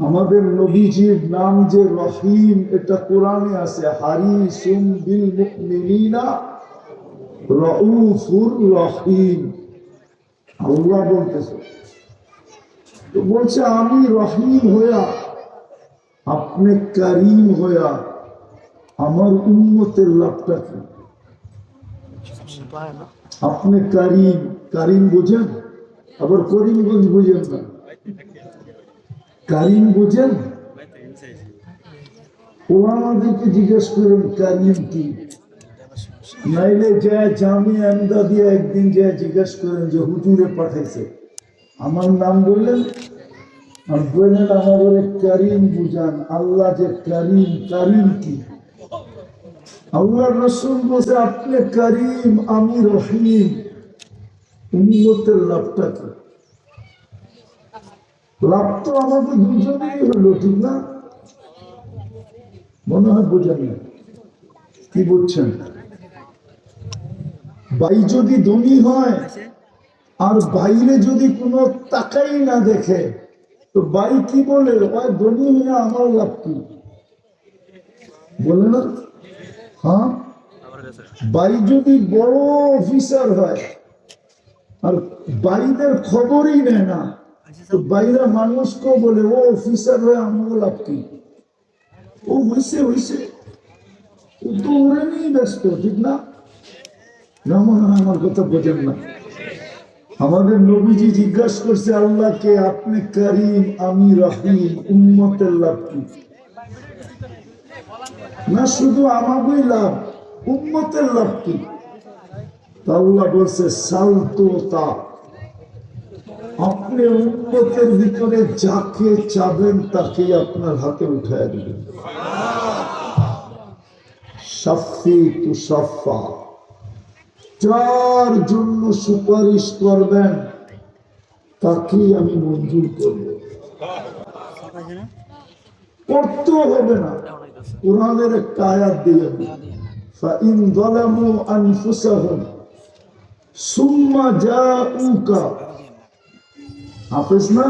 আমাদের নবীজির নাম যে রহিম এটা কোরআনে আছে হারিসুম বিল মুমিনিনা রউফুর রহিম। আল্লাহ বলতেছে তো বলছে আমি রহিম হইয়া আপনি করিম হইয়া আমার উন্মতের লাভটা কি? আপনি করিম করিম বোঝেন? আবার করিমগঞ্জ বুঝেন না। কারিম বোঝেন? ওনাদেরকে জিজ্ঞেস করেন, কারিম কি? নাইলে যে জামি আন্দা দিয়ে একদিন যে জিজ্ঞেস করেন যে হুজুরে পাঠাইছে। আমার নাম বললেন, আর বললেন, আমার কারিম বুঝান, আল্লাহ যে কারিম কারিম কি? আল্লাহ রসুল বলছে, আপনি কারিম, আমি রহিম। উন্নতের লাভটা কি? লাভ তো আমাদের দুজনেরই হলো, ঠিক না? মনে হয় বোঝেন কি বুঝছেন? ভাই যদি ধনী হয় আর বাইরে যদি কোনো টাকাই না দেখে, তো ভাই কি বলে? ওই ধনী হয়ে আমার লাভ কি? বলে না? হ্যাঁ? ভাই যদি বড় অফিসার হয় আর বাইরের খবরই নেয় না তো বাইরা মানুষকেও বলে ও অফিসার হয়ে আমার লাভ কি? ও হইছে হইছে। ও তো ওরা নিয়েই ব্যস্ত ঠিক না? না মনে হয় আমার কথা বোঝেন না। আমাদের নবীজি জিজ্ঞাসা করছে আল্লাহকে আপনি করিম আমি রহিম উম্মতের লাভ কি? না শুধু আমাকেই লাভ উম্মতের লাভ কি? তা আল্লাহ বলছে সালতো তা। আপনি উন্নতের ভিতরে যাকে চাবেন তাকে আপনার হাতে উঠায় দিবেন সাফি তু সাফা যার জন্য সুপারিশ করবেন তাকেই আমি মঞ্জুর করব করতেও হবে না কোরআনের একটা আয়াত দিয়ে فإن ظلموا أنفسهم ثم جاءوك হাফেজ না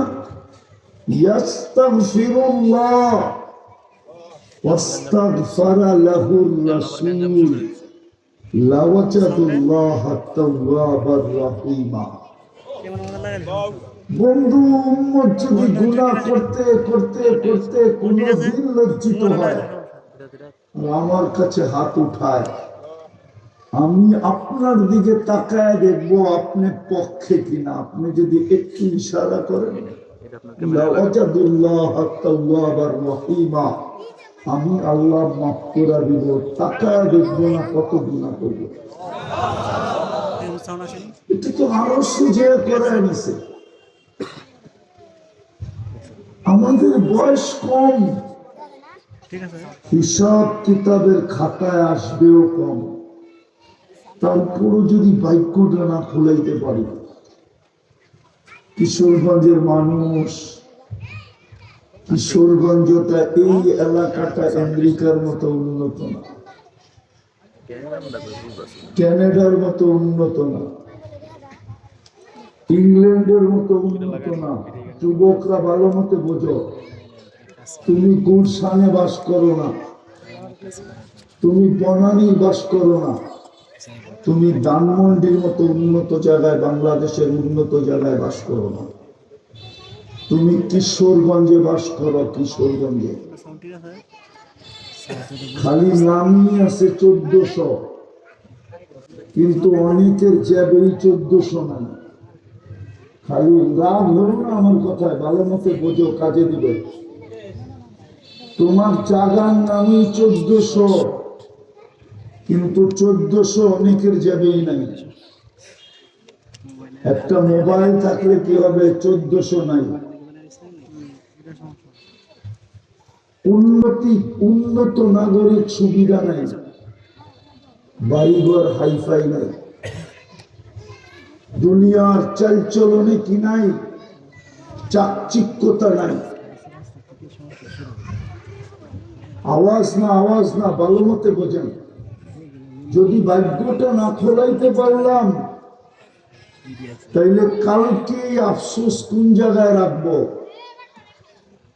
বন্ধু যদি গুনাহ করতে করতে করতে কোনদিন লজ্জিত হয় আমার কাছে হাত উঠায়। আমি আপনার দিকে তাকায় দেখব আপনি পক্ষে কিনা। আপনি যদি একটু ইশারা করেন আমি আল্লাহ মাফ করে দিব। তাকায় দেখব না কত গুণা করব। এটা তো আরও সুজে করে নিছে। আমাদের বয়স কম। হিসাব কিতাবের খাতায় আসবেও কম। তারপরও যদি বাক্যটা না খোলাইতে পারি, কিশোরগঞ্জের মানুষ কিশোরগঞ্জটা এই এলাকাটা আমেরিকার মতো উন্নত না। ক্যানাডার মতো উন্নত না। ইংল্যান্ডের মতো উন্নত না। যুবকরা ভালো মতো বোঝো। তুমি গুলশানে বাস করো না। তুমি বনানি বাস করো না। তুমি ধানমন্ডির মতো উন্নত জায়গায় বাংলাদেশের উন্নত জায়গায় বাস করো না। তুমি কিশোরগঞ্জে বাস করো, কিশোরগঞ্জে। খালি নামই আছে চোদ্দশো। কিন্তু অনেকের জ্যাবেই চোদ্দশো নাই খালি রাগ হলো না আমার কথায়, ভালো মতো বোঝো, কাজে দিবে। তোমার জাগার নামই চোদ্দশো। কিন্তু চোদ্দশো অনেকের যাবেই নাই। একটা মোবাইল থাকলে কি হবে? চোদ্দশো নাই। উন্নতি, উন্নত নাগরিক সুবিধা নাই। বাড়িঘর হাইফাই নাই। দুনিয়ার চালচলনে কি নাই? চাকচিক্যতা নাই। আওয়াজ না আওয়াজ না, ভালো মতে বোঝেন। যদি ভাগ্যটা না খোলাইতে পারলাম, তাইলে কালকে আফসোস কোন জায়গায় রাখব?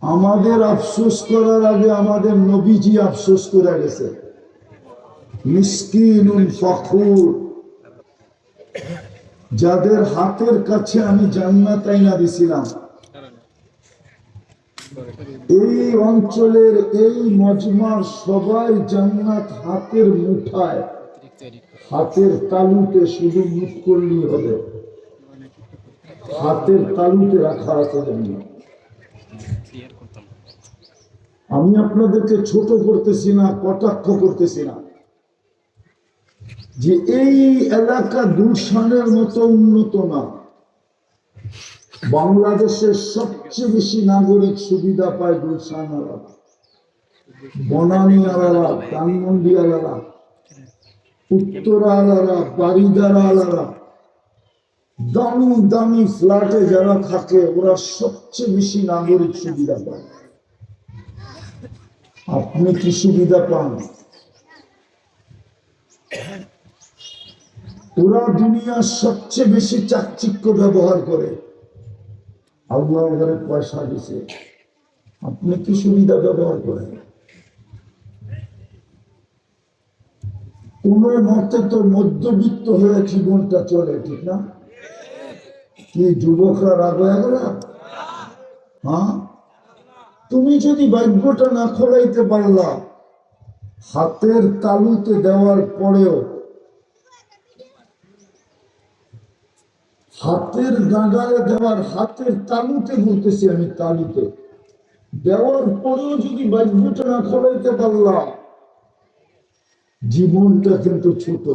আমাদের আফসোস করার আগে আমাদের নবীজি আফসোস করে গেছে। যাদের হাতের কাছে আমি জান্নাত আইনা দিছিলাম। এই অঞ্চলের এই মজমার সবাই জান্নাত হাতের মুঠায়। হাতের তালুতে শুধু মুঠ করলেই হবে। হাতের তালুতে রাখা আছে আমি আপনাদেরকে ছোট করতেছি না, কটাক্ষ করতেছি না। যে এই এলাকা গুলশানের মতো উন্নত না। বাংলাদেশের সবচেয়ে বেশি নাগরিক সুবিধা পায় গুলশান আলাদা। বনানী আলাদা, ধানমন্ডি আলাদা। উত্তরা আলাদা বাড়িদারা আলাদা দামি দামি ফ্ল্যাটে যারা থাকে, ওরা সবচেয়ে বেশি নাগরিক সুবিধা পায়। আপনি কি সুবিধা পান? ওরা দুনিয়ার সবচেয়ে বেশি চাকচিক্য ব্যবহার করে। আল্লাহ পয়সা দিছে। আপনি কি সুবিধা ব্যবহার করেন? কোন মতে তো মধ্যবিত্ত হয়ে জীবনটা চলে, ঠিক না? কি যুবকরা রাগ হয়ে গেল? হ্যাঁ? তুমি যদি ভাগ্যটা না খোলাইতে পারলা, হাতের তালুতে দেওয়ার পরেও হাতের গাঁগালে দেওয়ার হাতের তালুতে বলতেছি আমি তালুতে, দেওয়ার পরেও যদি ভাগ্যটা না খোলাইতে পারলা জীবনটা কিন্তু ছোট।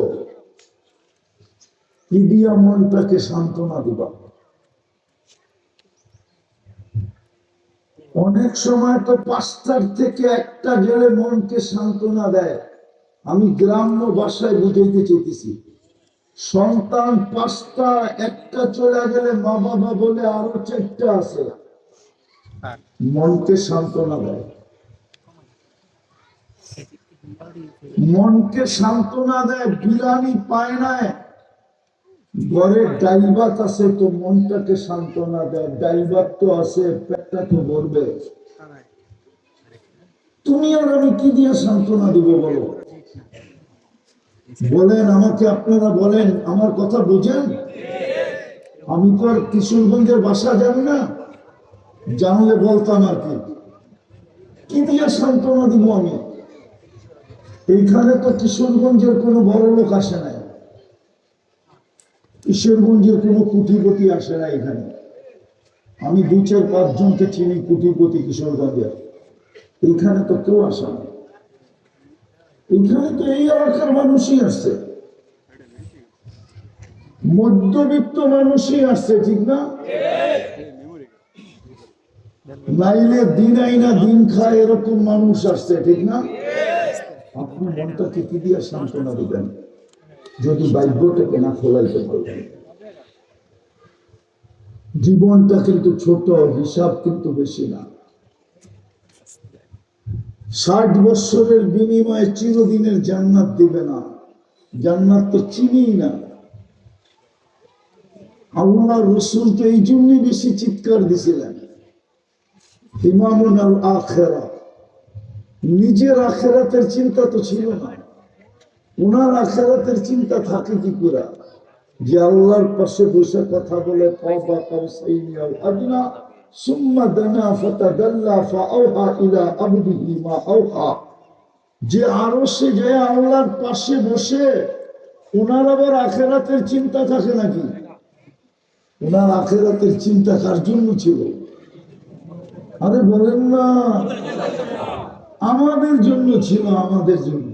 কি মনটাকে সান্ত্বনা দিবা। অনেক সময় তো পাঁচটার থেকে একটা গেলে মনকে সান্ত্বনা দেয়। আমি গ্রাম্য ভাষায় বুঝাইতে চেয়েছি সন্তান পাঁচটা, একটা চলে গেলে মা বাবা বলে আরও চারটা আছে। মনকে সান্ত্বনা দেয়। মনকে সান্ত্বনা দেয় বিরানি পায় না। ঘরে ডাইল ভাত আছে তো মনটাকে সান্ত্বনা দেয় ডাইল ভাত তো আছে, পেটটা তো ভরবে। তুমি আর আমি কি দিয়ে সান্ত্বনা দিব বলো? বলেন, আমাকে আপনারা বলেন, আমার কথা বুঝেন? আমি তো আর কিশোরগঞ্জের বাসা জানি না, জানলে বলতাম আর কি দিয়ে সান্ত্বনা দিব আমি? এইখানে তো কিশোরগঞ্জের কোনো বড় লোক আসে নাই। কিশোরগঞ্জের কোনো কুটিপতি আসে না এখানে। আমি দু চার পাঁচজনকে চিনি কুটিপতি কিশোরগঞ্জের। এইখানে তো কেউ আসে না এখানে তো এই এলাকার মানুষই আসছে। মধ্যবিত্ত মানুষই আসছে, ঠিক না? নাইলে দিন আইনা দিন খায় এরকম মানুষ আসছে, ঠিক না? আপনি মনটাকে কি দিয়ে সান্ত্বনা দিবেন। যদি ভাগ্যটাকে না খোলাইতে পারবেন। জীবনটা কিন্তু ছোট, হিসাব কিন্তু বেশি না। ষাট বৎসরের বিনিময়ে চিরদিনের জান্নাত দিবে না। জান্নাত তো চিনি না। আল্লাহ রসুল তো এই জন্যই বেশি চিৎকার দিছিলেন। ইমামুন আল আখেরা নিজের আখেরাতের চিন্তা তো ছিল না। ওনার আখেরাতের চিন্তা থাকে কি করে? যে আল্লাহর পাশে বসে কথা বলে যে আরও সে যে আল্লাহর পাশে বসে ওনার আবার আখেরাতের চিন্তা থাকে নাকি? ওনার আখেরাতের চিন্তা কার জন্য ছিল? আরে বলেন না। আমাদের জন্য ছিল, আমাদের জন্য।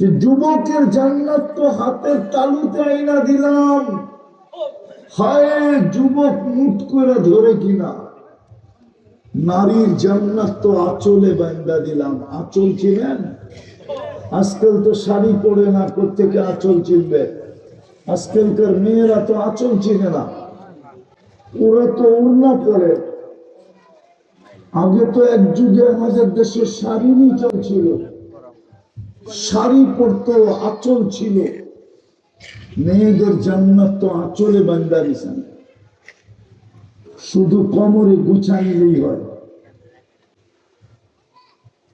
যে যুবকের জান্নাত তো হাতের তালুতে আইনা দিলাম। হায়, যুবক মুট করে ধরে কিনা। নারীর জান্নাত তো আঁচলে বান্দা দিলাম। আঁচল চিনেন? আজকাল তো শাড়ি পরে না, প্রত্যেকে আঁচল চিনবে। আজকালকার মেয়েরা তো আঁচল চিনে না। ওরা তো উড়না পরে। আগে তো এক যুগে আমাদের দেশে শাড়ি চলছিল। শাড়ি পরতো আঁচল ছিল। মেয়েদের জান্নাত তো আঁচলে বান্দা দিছেন শুধু কোমরে গুছা নিলেই হয়।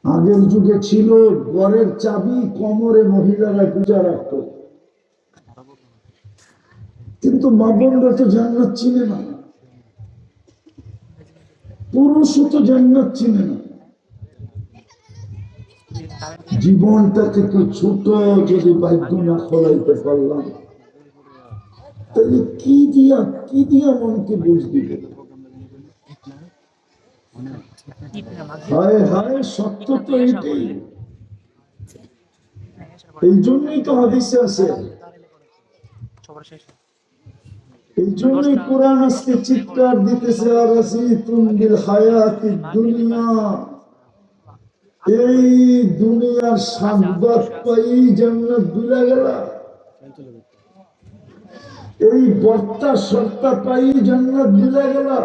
আগের যুগে ছিল ঘরের চাবি, কোমরে মহিলারা গুজা রাখত। কিন্তু মা বোনরা তো জান্নাত চিনে না। পুরুষও তো জান্নাত চিনে না। জীবনটাকে তো ছোট যদি ভাগ্য না খোলাইতে পারলাম, তাহলে কি দিয়া কি দিয়া মনকে বুঝ দিবে? হায় হায়, সত্য তো এটাই। এই জন্যই তো হাদিসে আছে এই জন্যই কোরআন আজকে চিৎকার দিতেছে আর আসি তুমিল হায়াতি দুনিয়া। এই দুনিয়ার সাংবাদ পাই জান্নাত ভুলে গেলা। এই বর্তা সত্তা পাই জান্নাত ভুলে গেলা।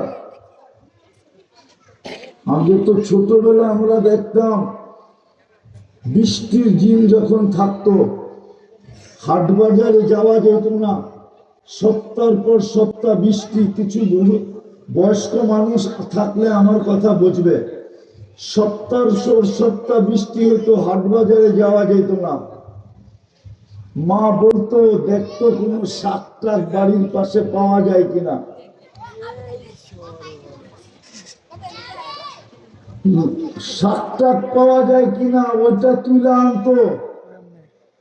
আগে তো ছোটবেলা আমরা দেখতাম বৃষ্টির দিন যখন থাকতো হাট বাজারে যাওয়া যেত না। সপ্তাহ পর সপ্তাহ বৃষ্টি, কিছু বয়স্ক মানুষ থাকলে আমার কথা বুঝবে। সপ্তাহ সপ্তাহ বৃষ্টি হতো হাট বাজারে যাওয়া যেত না। মা বলতো, দেখতো কোনো শাক বাড়ির পাশে পাওয়া যায় কিনা? শাক পাওয়া যায় কিনা, ওইটা তুলে আনতো।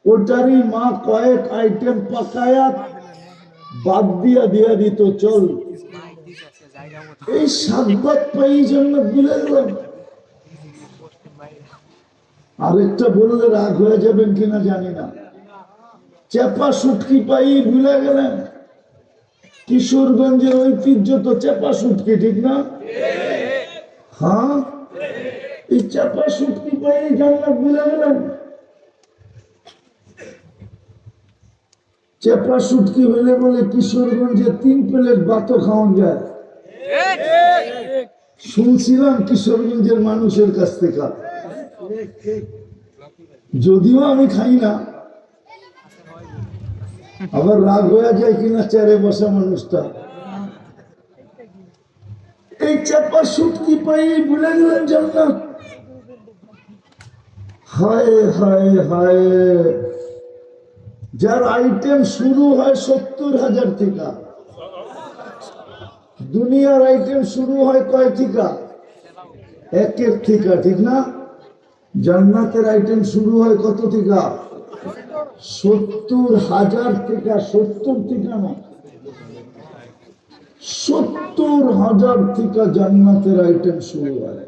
ওটারই মা কয়েক আইটেম পাকায়া বাদ দিয়া দিয়া দিত, চল। এই শাকবাদ পাই জন্য ভুলে গেলাম। আরেকটা বললে রাগ হয়ে যাবেন কিনা জানি না। চেপা সুটকি পাই ভুলে গেলেন। কিশোরগঞ্জের ঐতিহ্য তো চেপা সুটকি, ঠিক না? হ্যাঁ? এই চাপা সুটকি পাই জান্নাত ভুলে গেলেন। চেপা সুটকি হলে বলে কিশোরগঞ্জে তিন প্লেট ভাতও খাওয়ান যায়। শুনছিলাম কিশোরগঞ্জের মানুষের কাছ থেকে। যদিও আমি খাই না, আবার রাগ হয়ে যায় কিনা চারে বসা মানুষটা। এই চাপা সুটকি পাই ভুলে গেলেন জান্নাত। হায় হায় হায়। যার আইটেম শুরু হয় সত্তর হাজার থেকে দুনিয়ার আইটেম শুরু হয় কয় থেকে একের থেকে ঠিক না? জান্নাতের আইটেম শুরু হয় কত থেকে সত্তর হাজার থেকে সত্তর থেকে না। সত্তর হাজার থেকে জান্নাতের আইটেম শুরু হয়।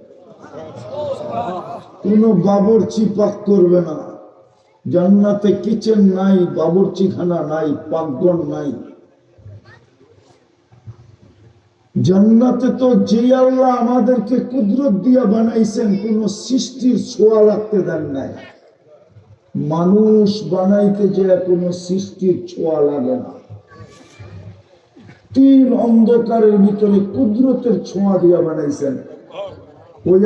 কোনো বাবরচি পাক করবে না। জান্নাতে কিচেন নাই, বাবরচিখানা নাই, পাকঘর নাই। জান্নাতে তো যে আল্লাহ আমাদেরকে কুদরত দিয়া বানাইছেন, কোন সৃষ্টির ছোঁয়া লাগতে দেন নাই। মানুষ বানাইতে যে কোনো সৃষ্টির ছোঁয়া লাগে না। তীর অন্ধকারের ভিতরে কুদরতের ছোঁয়া দিয়া বানাইছেন। ওই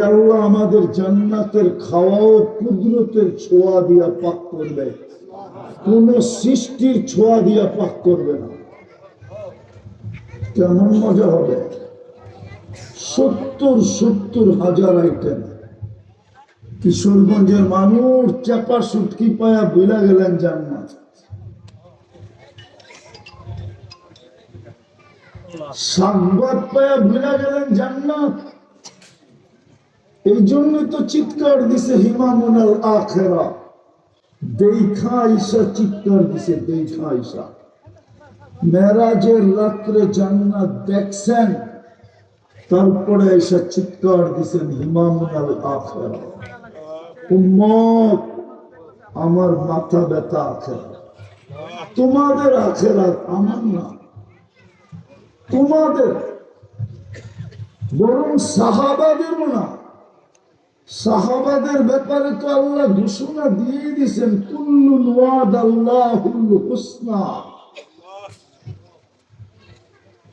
আমাদের জান্নাতের খাওয়াও কুদরতের ছোঁয়া দিয়া পাক করবে। কোন সৃষ্টির ছোঁয়া দিয়া পাক করবে না। কেমন মজা হবে? সত্তর সত্তর হাজার আইটেম কিশোরগঞ্জের মানুষ চাপা সুটকি পায়া বুলা গেলেন জান্নাত। সাংবাদ পায়া বুলা গেলেন জান্নাত। এই জন্য তো চিৎকার দিছে হিমামুনাল আখেরা। দেখা আইসা চিৎকার দিছে, দেখা আইসা মেরাজের রাত্রে জান্নাত দেখছেন, তারপরে এসে চিৎকার দিছেন হিমামুনাল আখেরা। উম্মত, আমার মাথা ব্যথা আখেরা। তোমাদের আখেরা আমার না। তোমাদের, বরং সাহাবাদের না। সাহাবাদের ব্যাপারে তো আল্লাহ ঘোষণা দিয়ে কুল্লুন ওয়াদ আল্লাহুল হুসনা।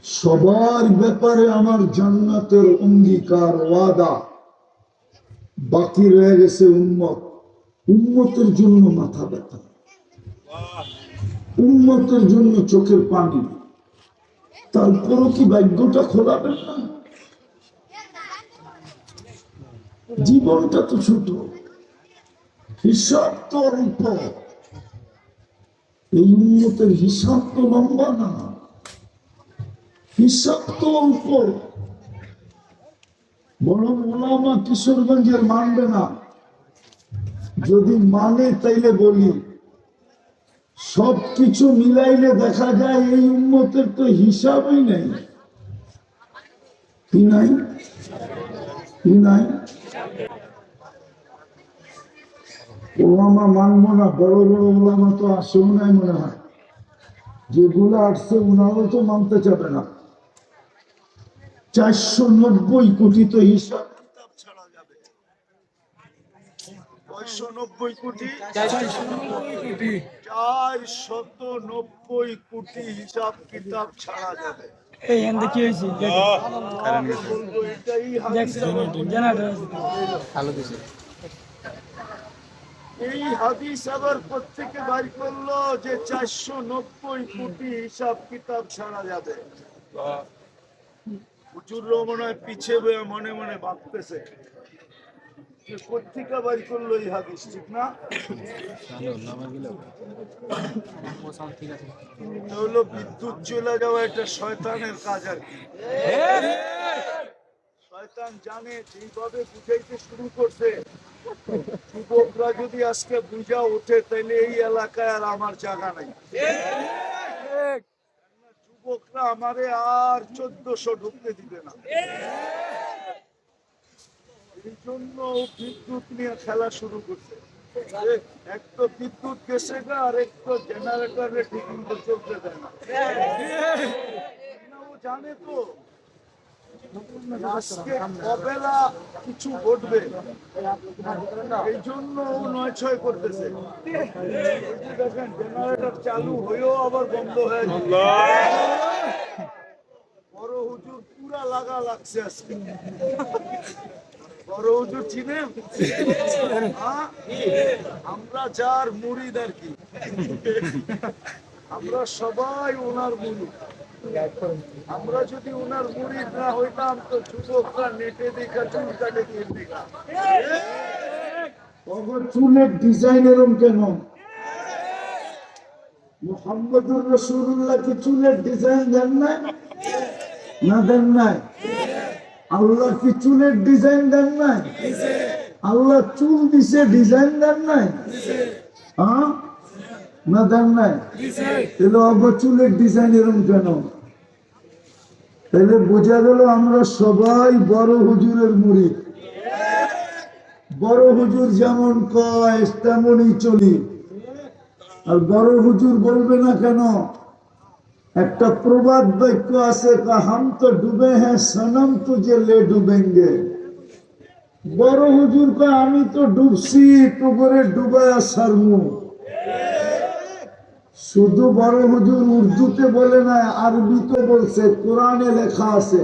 সবার ব্যাপারে আমার জান্নাতের অঙ্গীকার ওয়াদা। বাকি রয়ে গেছে উন্মত উন্মতের জন্য মাথা ব্যথা। উন্মতের জন্য চোখের পানি। তারপরও কি ভাগ্যটা খোলাবেন না? জীবনটা তো ছোট হিসাব তো অল্প এই উন্নতের হিসাব তো লম্বা না। হিসাব তো অল্প বড় ওলামা কিশোরগঞ্জের মানবে না। যদি মানে তাইলে বলি সব কিছু মিলাইলে দেখা যায় এই উন্নতের তো হিসাবই নেই। কি নাই? কি নাই। ওলামা মানবো না বড় বড় ওলামা তো আসেও নাই মনে হয়। যেগুলো আসছে ওনারও তো মানতে চাবে না। চারশো নব্বই কোটি তো হিসাব যাবে। কোটি চার শত নব্বই কোটি হিসাব কিতাব ছাড়া যাবে। এই হেন্দে কি হয়েছে? আলো দিছে। এই হাদিস আবার প্রত্যেকে বাড়ি করল যে চারশো নব্বই কোটি হিসাব কিতাব ছাড়া যাবে। হুজুর মনে হয় পিছিয়ে বয়ে মনে মনে ভাবতেছে। পত্রিকা বাড়ি করল এই হাদিস ঠিক না হলো বিদ্যুৎ চলে যাওয়া একটা শয়তানের কাজ আর কি। শয়তান জানে যেভাবে বুঝাইতে শুরু করছে। যুবকরা যদি আজকে বুঝা ওঠে তাহলে এই এলাকায় আর আমার জায়গা নাই। যুবকরা আমারে আর চোদ্দশো ঢুকতে দিবে না। এই জন্য বিদ্যুৎ নিয়ে খেলা শুরু করছে। এক তো বিদ্যুৎ গেছে গা আর এক তো জেনারেটরে ঠিক মতো চলতে দেয় না। না, ও জানে তো কিছু ঘটবে। এই জন্য নয় ছয় করতেছে। জেনারেটর চালু হয়েও আবার বন্ধ হয়ে বড় হুজুর পুরা লাগা লাগছে আজকে। আমরা যার মুড়িদ আর কি? আমরা সবাই ওনার মুড়ি। আমরা যদি ওনার মুড়িদ না হইতাম, তো যুবকরা নেটে দেখা চুল কাটে চুলের ডিজাইন এরম কেন? চুলের ডিজাইন নাই? না দেন নাই? আল্লাহ কি চুলের ডিজাইন দেন নাই? আল্লাহ চুল দিছে ডিজাইন দেন নাই? হ্যাঁ? না দেন নাই? তাহলে অব চুলের ডিজাইন এরকম কেন? তাহলে বোঝা গেল আমরা সবাই বড় হুজুরের মুড়ি বড় হুজুর যেমন কয়, তেমনই চলি। আর বড় হুজুর বলবে না কেন? একটা প্রবাদ বাক্য আছে কা হাম তো ডুবে হ্যাঁ সনম তুঝে লে ডুবেঙ্গে। বড় হুজুর কয়, আমি তো ডুবছি তো করে ডুবায়া সারমু। শুধু বড় হুজুর উর্দুতে বলে না, আরবিতে বলছে, কোরআনে লেখা আছে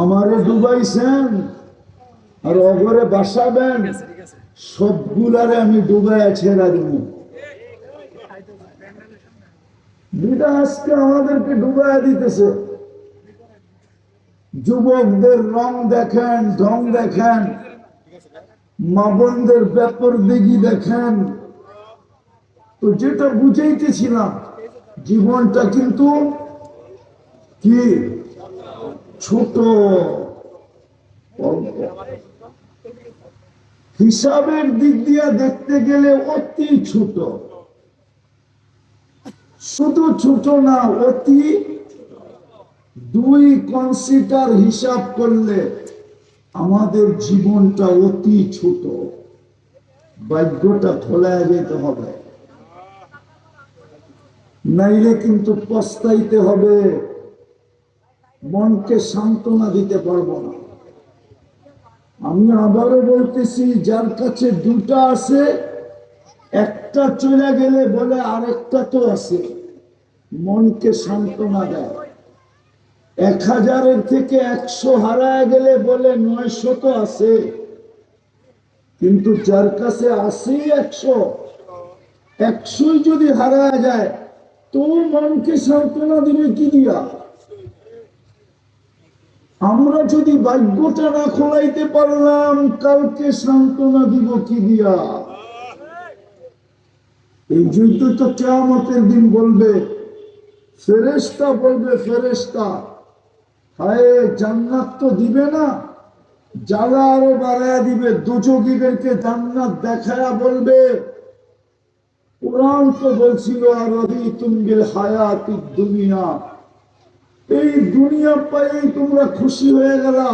আমারে ডুবাইছেন, আর অগরে বাসাবেন। সবগুলারে আমি ডুবাইয়া ছেড়া দিব আজকে আমাদেরকে ডুবাইয়া দিতেছে। যুবকদের রং দেখেন, ঢং দেখেন, মাবনদের ব্যাপার দিঘি দেখেন। তো যেটা বুঝাইতেছিলাম, জীবনটা কিন্তু কি? ছোট। হিসাবের দিক দিয়ে দেখতে গেলে অতি ছোট। শুধু ছোট না, অতি দুই কনসিডার হিসাব করলে আমাদের জীবনটা অতি ছোট। ভাগ্যটা খোলায় যেতে হবে। নাইলে কিন্তু পস্তাইতে হবে। মনকে সান্ত্বনা দিতে পারব না। আমি আবারও বলতেছি, যার কাছে দুটা আছে, একটা চলে গেলে বলে আরেকটা তো আছে। মনকে সান্ত্বনা দেয় এক হাজারের থেকে একশো হারায় গেলে বলে নয়শো তো আছে। কিন্তু যার কাছে আছে একশো, একশোই যদি হারা যায়, তো মনকে সান্ত্বনা দিবে কি দিয়া? আমরা যদি ভাগ্যটা না খোলাইতে পারলাম, কালকে সান্ত্বনা দিব কি দিয়া? এই যুদ্ধ তো কেয়ামতের দিন বলবে। ফেরেস্তা বলবে ফেরেস্তা হায়, জান্নাত তো দিবে না। জ্বালা আরও বাড়ায় দিবে, দুযোগীদেরকে জান্নাত দেখায়া বলবে। কোরআন তো বলছিল, আর তুমবিল হায়াতি দুনিয়া। এই দুনিয়া পাই তোমরা খুশি হয়ে গেলা।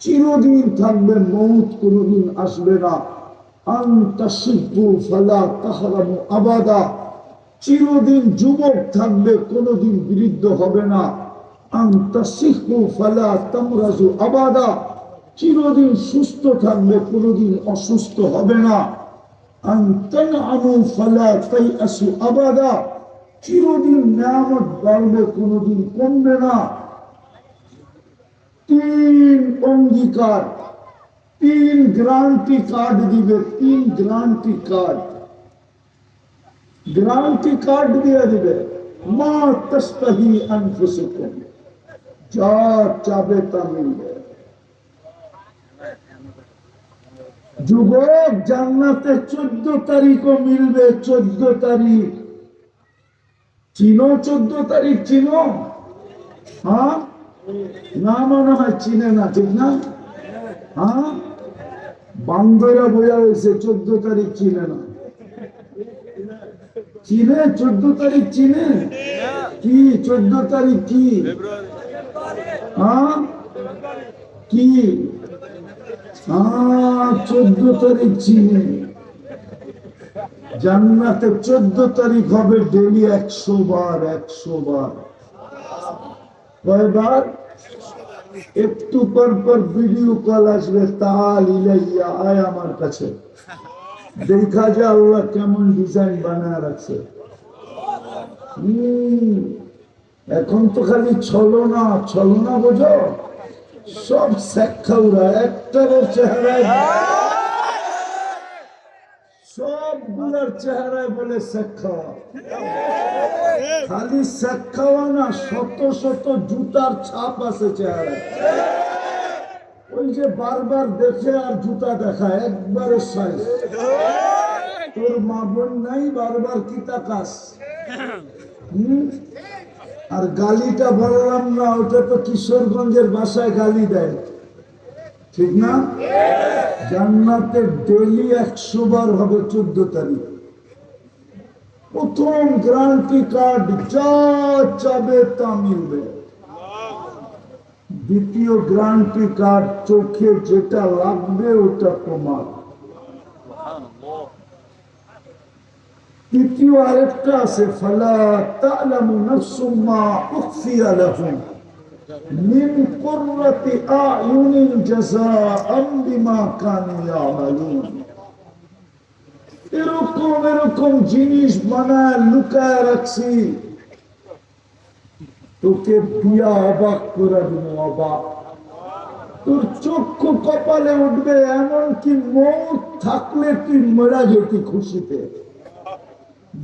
চিরদিন থাকবে, মৌত কোনদিন আসবে না। আবাদা। চিরদিন যুবক থাকবে, কোনদিন বৃদ্ধ হবে না। আবাদা। চিরদিন সুস্থ থাকবে, কোনদিন অসুস্থ হবে না। আবাদা। চিরদিন নিয়ামত বাড়বে, কোনদিন কমবে না। তিন অঙ্গীকার, তিন গ্রান্টি কার্ড দিবে, তিন গ্রান্টি কার্ড। গ্রান্টি কার্ড দিয়ে দিবে, মা তস্তাহি আনফুসুকুম। যা চাবে তা মিলবে যুবক, জান্নাতে চোদ্দ তারিখও মিলবে, চোদ্দ তারিখ। চিনো, চোদ্দ তারিখ চিনো? হ্যাঁ? না মনে হয় চিনে না, ঠিক না? হ্যাঁ? বান্দরা বোঝা হয়েছে চোদ্দ তারিখ চিনে না। চিনে? চোদ্দ তারিখ চিনে? কি? চোদ্দ তারিখ কি? কি? চোদ্দ তারিখ চিনে জান্নাতে চোদ্দ তারিখ হবে ডেলি একশো বার একশো বার। কয়বার? একটু পর পর ভিডিও কল আসবে তাল ইলাইয়া আয় আমার কাছে। দেখা যে আল্লাহ কেমন ডিজাইন বানায় রাখছে। হম, এখন তো খালি ছলনা ছলনা বোঝো। সব শেখাউরা একটার চেহারায় চেহারায় বলে শেখ। খালি শেখ খাওয়া না, শত শত জুতার ছাপ চেহারায়। ওই যে দেখে আর জুতা সাইজ তোর মা বোন নাই, বারবার কি তাকাস? আর গালিটা বললাম না, ওটা তো কিশোরগঞ্জের বাসায় গালি দেয়। ঠিক না? জান্নাতে ডেলি একশো বার হবে চোদ্দ তারিখ। প্রথম গ্রান্টি কার্ড যা চাবে তা মিলবে। দ্বিতীয় গ্রান্টি কার্ড চোখে যেটা লাগবে ওটা তোমার। তৃতীয় আরেকটা আছে মা এরকম এরকম জিনিস বানায়, লুকায় রাখছি। তোকে দিয়া অবাক করে দেবো অবাক তোর চক্ষু কপালে উঠবে এমন কি মৌত থাকলে তুই মরা যেতি খুশিতে।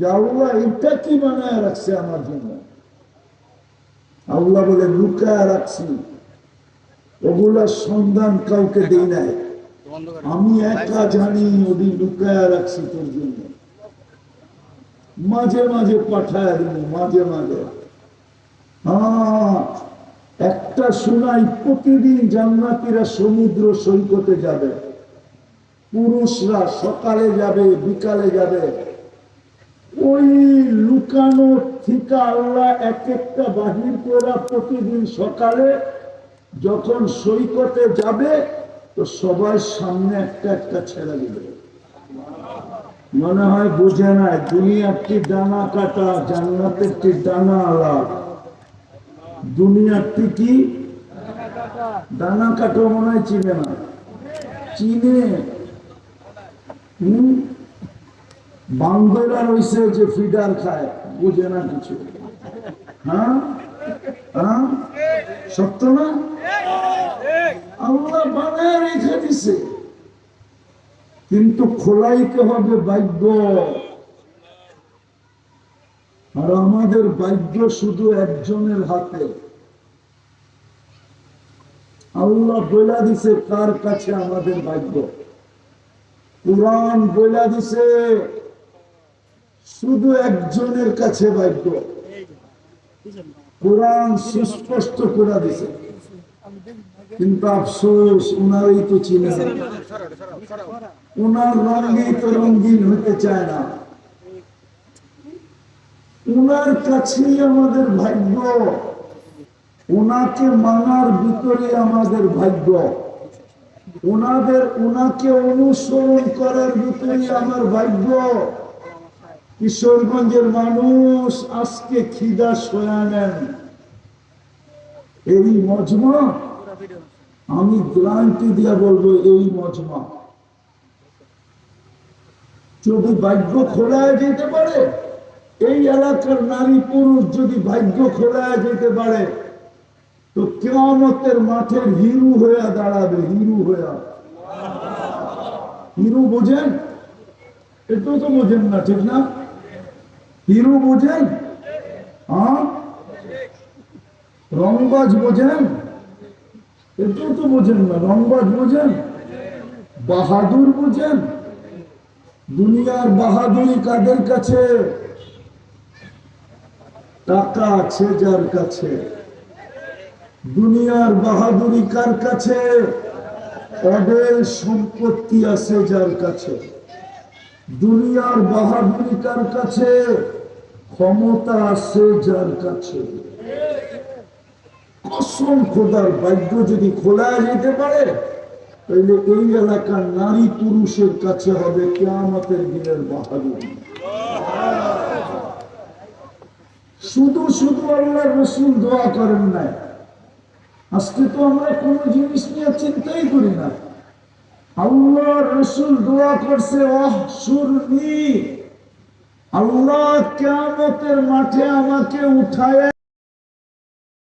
আল্লাহ এটা কি রাখছে আমার জন্য? আল্লাহ বলে, লুকায় রাখছি। সন্ধান কাউকে দেই নাই। আমি একা জানি ওদি লুকায় রাখছি তোর জন্য। মাঝে মাঝে পাঠায় দেবো, মাঝে মাঝে। একটা শোনাই প্রতিদিন জান্নাতিরা সমুদ্র সৈকতে যাবে। পুরুষরা সকালে যাবে, বিকালে যাবে। ওই লুকানো থিকা আল্লাহ এক একটা বাহির করা প্রতিদিন সকালে যখন সৈকতে যাবে, তো সবার সামনে একটা একটা ছেড়ে দিবে। মনে হয় বুঝে নাই দুনিয়ারটি ডানা কাটা জান্নাতেরটি ডানা আলাপ দুনিয়ারটি কি ডানা কাটা মনে হয় চিনে না। চিনে? হম? যে ফিডার খায়, বুঝে না কিছু। হ্যাঁ? হ্যাঁ? সত্য না? বানায় রেখে দিছে। কিন্তু খোলাইতে হবে ভাগ্য। আর আমাদের ভাগ্য শুধু একজনের হাতে। আল্লাহ বইলা দিছে কার কাছে আমাদের ভাগ্য। কোরআন বইলা দিছে শুধু একজনের কাছে ভাগ্য। কোরআন সুস্পষ্ট করে দিছে কিন্তু আফসোস উনারই তো চিনে না। উনার রঙেই তো রঙিন হতে চায় না। উনার কাছেই আমাদের ভাগ্য। ওনাকে মানার ভিতরে আমাদের ভাগ্য। ওনাদের, ওনাকে অনুসরণ করার ভিতরে আমার ভাগ্য। কিশোরগঞ্জের মানুষ আজকে খিদা সয়া নেন। এই মজমা, আমি গ্রান্টি দিয়া বলব, এই মজমা। যদি ভাগ্য খোলায় যেতে পারে, এই এলাকার নারী পুরুষ যদি ভাগ্য খোলায় যেতে পারে, তো কেমতের মাঠের হিরু হয়ে দাঁড়াবে, হিরু হয়ে। হিরু বোঝেন? এটাও তো বোঝেন না, ঠিক না? হিরু বোঝেন? রংবাজ বোঝেন? এটাও তো বোঝেন না। রংবাজ বোঝেন? বাহাদুর বোঝেন? দুনিয়ার বাহাদুরি কাদের কাছে? টাকা আছে যার কাছে। দুনিয়ার বাহাদুরি কার কাছে? সম্পত্তি আছে যার কাছে। দুনিয়ার বাহাদুরি কার কাছে, ক্ষমতা আছে যার কাছে। কসম খোদার ভাগ্য যদি খোলা যেতে পারে, তাহলে এই এলাকার নারী পুরুষের কাছে হবে কেয়ামতের দিনের বাহাদুরি। শুধু শুধু আল্লাহ রসুল দোয়া করেন নাই। আজকে তো আমরা কোন জিনিস নিয়ে চিন্তাই করি না। আল্লাহ রসুল দোয়া করছে অহ সুরনি আল্লাহ কেয়ামতের মাঠে আমাকে উঠায়